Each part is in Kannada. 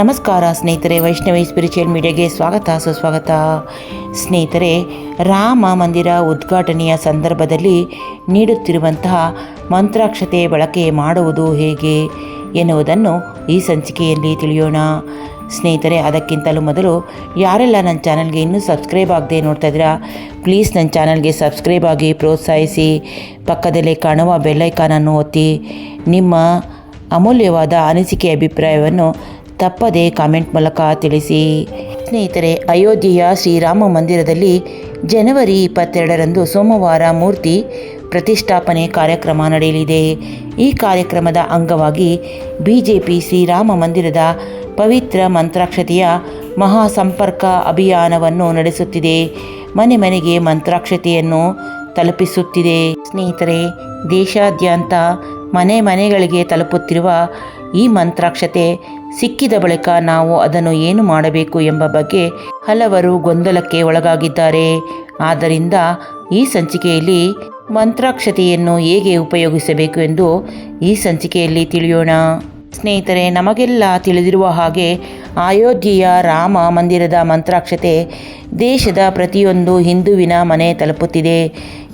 ನಮಸ್ಕಾರ ಸ್ನೇಹಿತರೆ, ವೈಷ್ಣವಿ ಸ್ಪಿರಿಚುವಲ್ ಮೀಡಿಯಾಗೆ ಸ್ವಾಗತ, ಸುಸ್ವಾಗತ. ಸ್ನೇಹಿತರೆ, ರಾಮ ಮಂದಿರ ಉದ್ಘಾಟನೆಯ ಸಂದರ್ಭದಲ್ಲಿ ನೀಡುತ್ತಿರುವಂತಹ ಮಂತ್ರಾಕ್ಷತೆ ಬಳಕೆ ಮಾಡುವುದು ಹೇಗೆ ಎನ್ನುವುದನ್ನು ಈ ಸಂಚಿಕೆಯಲ್ಲಿ ತಿಳಿಯೋಣ. ಸ್ನೇಹಿತರೆ, ಅದಕ್ಕಿಂತಲೂ ಮೊದಲು ಯಾರೆಲ್ಲ ನನ್ನ ಚಾನಲ್ಗೆ ಇನ್ನೂ ಸಬ್ಸ್ಕ್ರೈಬ್ ಆಗದೆ ನೋಡ್ತಾ ಇದ್ದೀರಾ ಪ್ಲೀಸ್ ನನ್ನ ಚಾನಲ್ಗೆ ಸಬ್ಸ್ಕ್ರೈಬ್ ಆಗಿ ಪ್ರೋತ್ಸಾಹಿಸಿ, ಪಕ್ಕದಲ್ಲೇ ಕಾಣುವ ಬೆಲ್ಲೈಕಾನನ್ನು ಒತ್ತಿ, ನಿಮ್ಮ ಅಮೂಲ್ಯವಾದ ಅನಿಸಿಕೆ ಅಭಿಪ್ರಾಯವನ್ನು ತಪ್ಪದೆ ಕಾಮೆಂಟ್ ಮೂಲಕ ತಿಳಿಸಿ. ಸ್ನೇಹಿತರೆ, ಅಯೋಧ್ಯೆಯ ಶ್ರೀರಾಮ ಮಂದಿರದಲ್ಲಿ ಜನವರಿ ಇಪ್ಪತ್ತೆರಡರಂದು ಸೋಮವಾರ ಮೂರ್ತಿ ಪ್ರತಿಷ್ಠಾಪನೆ ಕಾರ್ಯಕ್ರಮ ನಡೆಯಲಿದೆ. ಈ ಕಾರ್ಯಕ್ರಮದ ಅಂಗವಾಗಿ ಬಿಜೆಪಿ ಶ್ರೀರಾಮ ಮಂದಿರದ ಪವಿತ್ರ ಮಂತ್ರಾಕ್ಷತೆಯ ಮಹಾ ಸಂಪರ್ಕ ಅಭಿಯಾನವನ್ನು ನಡೆಸುತ್ತಿದೆ. ಮನೆ ಮನೆಗೆ ಮಂತ್ರಾಕ್ಷತೆಯನ್ನು ತಲುಪಿಸುತ್ತಿದೆ. ಸ್ನೇಹಿತರೆ, ದೇಶಾದ್ಯಂತ ಮನೆ ಮನೆಗಳಿಗೆ ತಲುಪುತ್ತಿರುವ ಈ ಮಂತ್ರಾಕ್ಷತೆ ಸಿಕ್ಕಿದ ಬಳಿಕ ನಾವು ಅದನ್ನು ಏನು ಮಾಡಬೇಕು ಎಂಬ ಬಗ್ಗೆ ಹಲವರು ಗೊಂದಲಕ್ಕೆ ಒಳಗಾಗಿದ್ದಾರೆ. ಆದ್ದರಿಂದ ಈ ಸಂಚಿಕೆಯಲ್ಲಿ ಮಂತ್ರಾಕ್ಷತೆಯನ್ನು ಹೇಗೆ ಉಪಯೋಗಿಸಬೇಕು ಎಂದು ಈ ಸಂಚಿಕೆಯಲ್ಲಿ ತಿಳಿಯೋಣ. ಸ್ನೇಹಿತರೆ, ನಮಗೆಲ್ಲ ತಿಳಿದಿರುವ ಹಾಗೆ ಅಯೋಧ್ಯೆಯ ರಾಮ ಮಂದಿರದ ಮಂತ್ರಾಕ್ಷತೆ ದೇಶದ ಪ್ರತಿಯೊಂದು ಹಿಂದುವಿನ ಮನೆ ತಲುಪುತ್ತಿದೆ.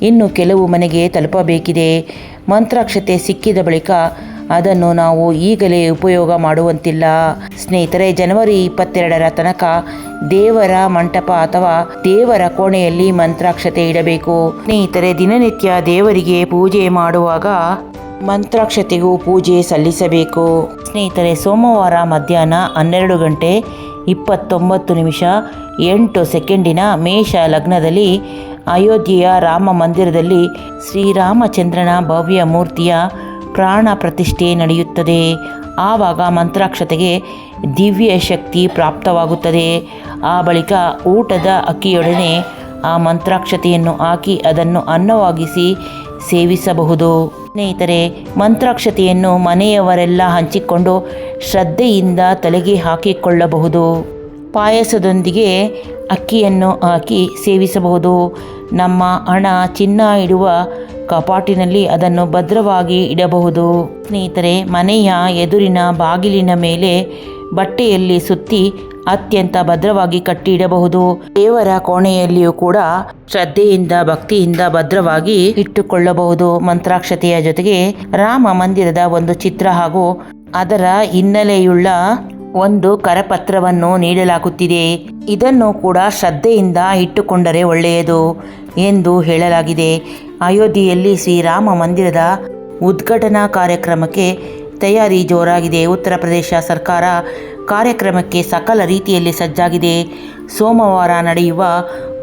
ಇನ್ನು ಕೆಲವು ಮನೆಗೆ ತಲುಪಬೇಕಿದೆ. ಮಂತ್ರಾಕ್ಷತೆ ಸಿಕ್ಕಿದ ಬಳಿಕ ಅದನ್ನು ನಾವು ಈಗಲೇ ಉಪಯೋಗ ಮಾಡುವಂತಿಲ್ಲ. ಸ್ನೇಹಿತರೆ, ಜನವರಿ ಇಪ್ಪತ್ತೆರಡರ ತನಕ ದೇವರ ಮಂಟಪ ಅಥವಾ ದೇವರ ಕೋಣೆಯಲ್ಲಿ ಮಂತ್ರಾಕ್ಷತೆ ಇಡಬೇಕು. ಸ್ನೇಹಿತರೆ, ದಿನನಿತ್ಯ ದೇವರಿಗೆ ಪೂಜೆ ಮಾಡುವಾಗ ಮಂತ್ರಾಕ್ಷತೆಗೂ ಪೂಜೆ ಸಲ್ಲಿಸಬೇಕು. ಸ್ನೇಹಿತರೆ, ಸೋಮವಾರ ಮಧ್ಯಾಹ್ನ ಹನ್ನೆರಡು ಗಂಟೆ ಇಪ್ಪತ್ತೊಂಬತ್ತು ನಿಮಿಷ ಎಂಟು ಸೆಕೆಂಡಿನ ಮೇಷ ಲಗ್ನದಲ್ಲಿ ಅಯೋಧ್ಯೆಯ ರಾಮ ಮಂದಿರದಲ್ಲಿ ಶ್ರೀರಾಮಚಂದ್ರನ ಭವ್ಯ ಮೂರ್ತಿಯ ಪ್ರಾಣ ಪ್ರತಿಷ್ಠೆ ನಡೆಯುತ್ತದೆ. ಆವಾಗ ಮಂತ್ರಾಕ್ಷತೆಗೆ ದಿವ್ಯ ಶಕ್ತಿ ಪ್ರಾಪ್ತವಾಗುತ್ತದೆ. ಆ ಬಳಿಕ ಊಟದ ಅಕ್ಕಿಯೊಡನೆ ಆ ಮಂತ್ರಾಕ್ಷತೆಯನ್ನು ಹಾಕಿ ಅದನ್ನು ಅನ್ನವಾಗಿಸಿ ಸೇವಿಸಬಹುದು. ಸ್ನೇಹಿತರೆ, ಮಂತ್ರಾಕ್ಷತೆಯನ್ನು ಮನೆಯವರೆಲ್ಲ ಹಂಚಿಕೊಂಡು ಶ್ರದ್ಧೆಯಿಂದ ತಲೆಗೆ ಹಾಕಿಕೊಳ್ಳಬಹುದು. ಪಾಯಸದೊಂದಿಗೆ ಅಕ್ಕಿಯನ್ನು ಹಾಕಿ ಸೇವಿಸಬಹುದು. ನಮ್ಮ ಹಣ ಚಿನ್ನ ಇಡುವ ಕಪಾಟಿನಲ್ಲಿ ಅದನ್ನು ಭದ್ರವಾಗಿ ಇಡಬಹುದು. ಸ್ನೇಹಿತರೆ, ಮನೆಯ ಎದುರಿನ ಬಾಗಿಲಿನ ಮೇಲೆ ಬಟ್ಟೆಯಲ್ಲಿ ಸುತ್ತಿ ಅತ್ಯಂತ ಭದ್ರವಾಗಿ ಕಟ್ಟಿ ಇಡಬಹುದು ದೇವರ ಕೋಣೆಯಲ್ಲಿಯೂ ಕೂಡ ಶ್ರದ್ಧೆಯಿಂದ, ಭಕ್ತಿಯಿಂದ ಭದ್ರವಾಗಿ ಇಟ್ಟುಕೊಳ್ಳಬಹುದು. ಮಂತ್ರಾಕ್ಷತೆಯ ಜೊತೆಗೆ ರಾಮ ಮಂದಿರದ ಒಂದು ಚಿತ್ರ ಹಾಗೂ ಅದರ ಹಿನ್ನೆಲೆಯುಳ್ಳ ಒಂದು ಕರಪತ್ರವನ್ನು ನೀಡಲಾಗುತ್ತಿದೆ. ಇದನ್ನು ಕೂಡ ಶ್ರದ್ಧೆಯಿಂದ ಇಟ್ಟುಕೊಂಡರೆ ಒಳ್ಳೆಯದು ಎಂದು ಹೇಳಲಾಗಿದೆ. ಅಯೋಧ್ಯೆಯಲ್ಲಿ ಶ್ರೀರಾಮ ಮಂದಿರದ ಉದ್ಘಾಟನಾ ಕಾರ್ಯಕ್ರಮಕ್ಕೆ ತಯಾರಿ ಜೋರಾಗಿದೆ. ಉತ್ತರ ಪ್ರದೇಶ ಸರ್ಕಾರ ಕಾರ್ಯಕ್ರಮಕ್ಕೆ ಸಕಲ ರೀತಿಯಲ್ಲಿ ಸಜ್ಜಾಗಿದೆ. ಸೋಮವಾರ ನಡೆಯುವ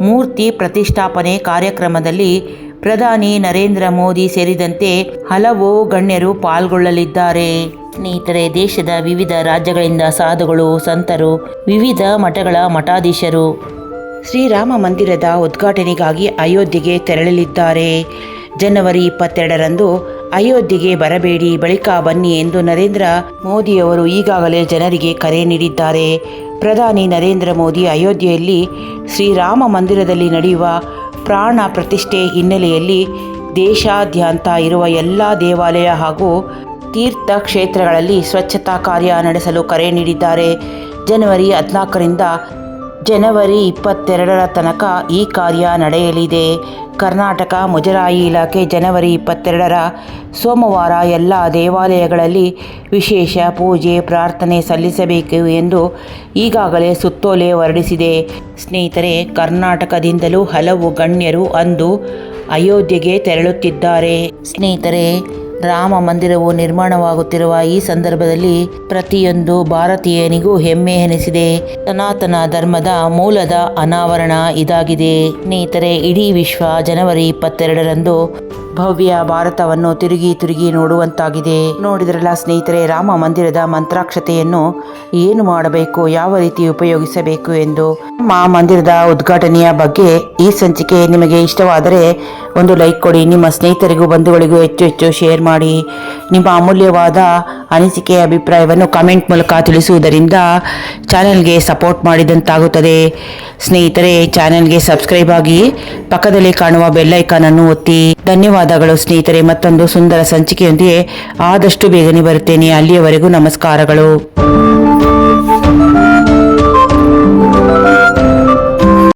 ಮೂರ್ತಿ ಪ್ರತಿಷ್ಠಾಪನೆ ಕಾರ್ಯಕ್ರಮದಲ್ಲಿ ಪ್ರಧಾನಿ ನರೇಂದ್ರ ಮೋದಿ ಸೇರಿದಂತೆ ಹಲವು ಗಣ್ಯರು ಪಾಲ್ಗೊಳ್ಳಲಿದ್ದಾರೆ. ಸ್ನೇಹಿತರೆ, ದೇಶದ ವಿವಿಧ ರಾಜ್ಯಗಳಿಂದ ಸಾಧುಗಳು, ಸಂತರು, ವಿವಿಧ ಮಠಗಳ ಮಠಾಧೀಶರು. ಶ್ರೀರಾಮ ಮಂದಿರದ ಉದ್ಘಾಟನೆಗಾಗಿ ಅಯೋಧ್ಯೆಗೆ ತೆರಳಲಿದ್ದಾರೆ. ಜನವರಿ ಇಪ್ಪತ್ತೆರಡರಂದು ಅಯೋಧ್ಯೆಗೆ ಬರಬೇಡಿ, ಬಳಿಕ ಬನ್ನಿ ಎಂದು ನರೇಂದ್ರ ಮೋದಿಯವರು ಈಗಾಗಲೇ ಜನರಿಗೆ ಕರೆ ನೀಡಿದ್ದಾರೆ. ಪ್ರಧಾನಿ ನರೇಂದ್ರ ಮೋದಿ ಅಯೋಧ್ಯೆಯಲ್ಲಿ ಶ್ರೀರಾಮ ಮಂದಿರದಲ್ಲಿ ನಡೆಯುವ ಪ್ರಾಣ ಪ್ರತಿಷ್ಠೆ ಹಿನ್ನೆಲೆಯಲ್ಲಿ ದೇಶಾದ್ಯಂತ ಇರುವ ಎಲ್ಲ ದೇವಾಲಯ ಹಾಗೂ ತೀರ್ಥ ಕ್ಷೇತ್ರಗಳಲ್ಲಿ ಸ್ವಚ್ಛತಾ ಕಾರ್ಯ ನಡೆಸಲು ಕರೆ ನೀಡಿದ್ದಾರೆ. ಜನವರಿ ಹದಿನಾಲ್ಕರಿಂದ ಜನವರಿ ಇಪ್ಪತ್ತೆರಡರ ತನಕ ಈ ಕಾರ್ಯ ನಡೆಯಲಿದೆ. ಕರ್ನಾಟಕ ಮುಜರಾಯಿ ಇಲಾಖೆ ಜನವರಿ ಇಪ್ಪತ್ತೆರಡರ ಸೋಮವಾರ ಎಲ್ಲ ದೇವಾಲಯಗಳಲ್ಲಿ ವಿಶೇಷ ಪೂಜೆ, ಪ್ರಾರ್ಥನೆ ಸಲ್ಲಿಸಬೇಕು ಎಂದು ಈಗಾಗಲೇ ಸುತ್ತೋಲೆ ಹೊರಡಿಸಿದೆ. ಸ್ನೇಹಿತರೆ, ಕರ್ನಾಟಕದಿಂದಲೂ ಹಲವು ಗಣ್ಯರು ಅಂದು ಅಯೋಧ್ಯೆಗೆ ತೆರಳುತ್ತಿದ್ದಾರೆ. ಸ್ನೇಹಿತರೆ ರಾಮ ಮಂದಿರವು ನಿರ್ಮಾಣವಾಗುತ್ತಿರುವ ಈ ಸಂದರ್ಭದಲ್ಲಿ ಪ್ರತಿಯೊಂದು ಭಾರತೀಯನಿಗೂ ಹೆಮ್ಮೆ ಎನಿಸಿದೆ. ಸನಾತನ ಧರ್ಮದ ಮೂಲದ ಅನಾವರಣ ಇದಾಗಿದೆ. ಸ್ನೇಹಿತರೆ, ಇಡೀ ವಿಶ್ವ ಜನವರಿ ಇಪ್ಪತ್ತೆರಡರಂದು ಭವ್ಯ ಭಾರತವನ್ನು ತಿರುಗಿ ತಿರುಗಿ ನೋಡುವಂತಾಗಿದೆ. ನೋಡಿದ್ರಲ್ಲ ಸ್ನೇಹಿತರೆ, ರಾಮ ಮಂದಿರದ ಮಂತ್ರಾಕ್ಷತೆಯನ್ನು ಏನು ಮಾಡಬೇಕು, ಯಾವ ರೀತಿ ಉಪಯೋಗಿಸಬೇಕು ಎಂದು? ರಾಮ ಮಂದಿರದ ಉದ್ಘಾಟನೆಯ ಬಗ್ಗೆ ಈ ಸಂಚಿಕೆ ನಿಮಗೆ ಇಷ್ಟವಾದರೆ ಒಂದು ಲೈಕ್ ಕೊಡಿ. ನಿಮ್ಮ ಸ್ನೇಹಿತರಿಗೂ, ಬಂಧುಗಳಿಗೂ ಹೆಚ್ಚು ಹೆಚ್ಚು ಶೇರ್ ಮಾಡಿ. ನಿಮ್ಮ ಅಮೂಲ್ಯವಾದ ಅನಿಸಿಕೆ ಅಭಿಪ್ರಾಯವನ್ನು ಕಾಮೆಂಟ್ ಮೂಲಕ ತಿಳಿಸುವುದರಿಂದ ಚಾನೆಲ್ಗೆ ಸಪೋರ್ಟ್ ಮಾಡಿದಂತಾಗುತ್ತದೆ. ಸ್ನೇಹಿತರೆ, ಚಾನೆಲ್ಗೆ ಸಬ್ಸ್ಕ್ರೈಬ್ ಆಗಿ ಪಕ್ಕದಲ್ಲಿ ಕಾಣುವ ಬೆಲ್ಲೈಕಾನನ್ನು ಒತ್ತಿ. ಧನ್ಯವಾದಗಳು ಸ್ನೇಹಿತರೆ, ಮತ್ತೊಂದು ಸುಂದರ ಸಂಚಿಕೆಯೊಂದಿಗೆ ಆದಷ್ಟು ಬೇಗನೆ ಬರುತ್ತೇನೆ. ಅಲ್ಲಿಯವರೆಗೂ ನಮಸ್ಕಾರಗಳು.